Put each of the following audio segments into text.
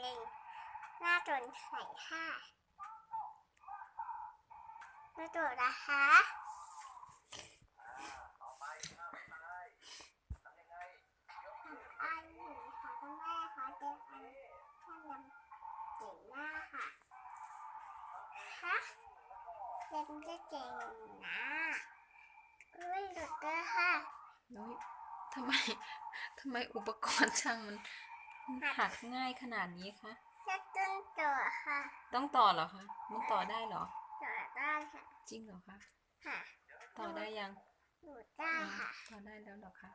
เลงหน้าจนไข่ค่ะมาตรวจนะคะอันหนึ่งค่ะคุณแม่คะเต็มอันแค่นำเก่งหน้าค่ะคะเต็มจะเก่งนะอุ้ยหลุดเลยค่ะน้ยทำไมทำไมอุปกรณ์ช่างมัน หักง่ายขนาดนี้คะจะต้นตัวค่ะ ต้องต่อเหรอคะมันต่อได้เหรอ ต่อได้ค่ะ จริงเหรอคะ ค่ะ ต่อได้ยังหลุดได้ค่ะ ต่อได้แล้วเหรอคะ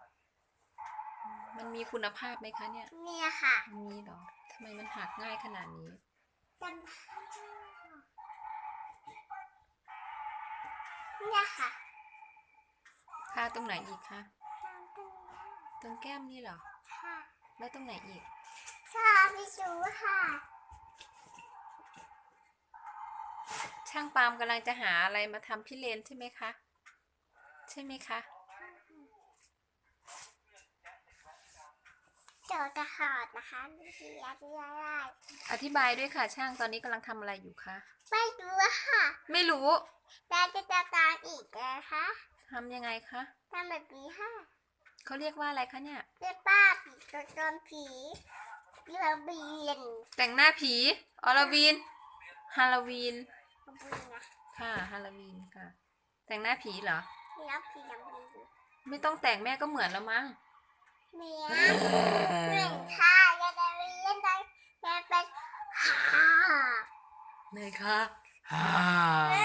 อืมมันมีคุณภาพไหมคะเนี่ยเนี่ยค่ะมันมีเหรอทำไมมันหักง่ายขนาดนี้จำเนี่ยค่ะค่าตรงไหนอีกคะ ตรงแก้มนี่เหรอ ค่ะ แล้วตรงไหนอีกชาพิจูค่ะ ช่างปาล์มกำลังจะหาอะไรมาทำพี่เลนใช่ไหมคะ ใช่ไหมคะเดี๋ยวจะขาดนะคะวิธีอธิบายได้อธิบายด้วยค่ะ ช่างตอนนี้กำลังทำอะไรอยู่คะ ไม่รู้ค่ะไม่รู้แต่จะจัดการอีกนะคะทำยังไงคะ ทำแบบนี้ค่ะ เขาเรียกว่าอะไรคะเนี่ย เรียกป้าผีตัวจนผีเรือเบียนแต่งหน้าผีออลวีนฮาโลวีนกระบุยนะค่ะ ฮาโลวีนค่ะ แต่งหน้าผีเหรอ เรือผีน้ำบีไม่ต้องแต่งแม่ก็เหมือนแล้วมั้ง เมียหนึ่งค่ะจะจะเรียนได้จะเป็นหาเนยค่ะแม่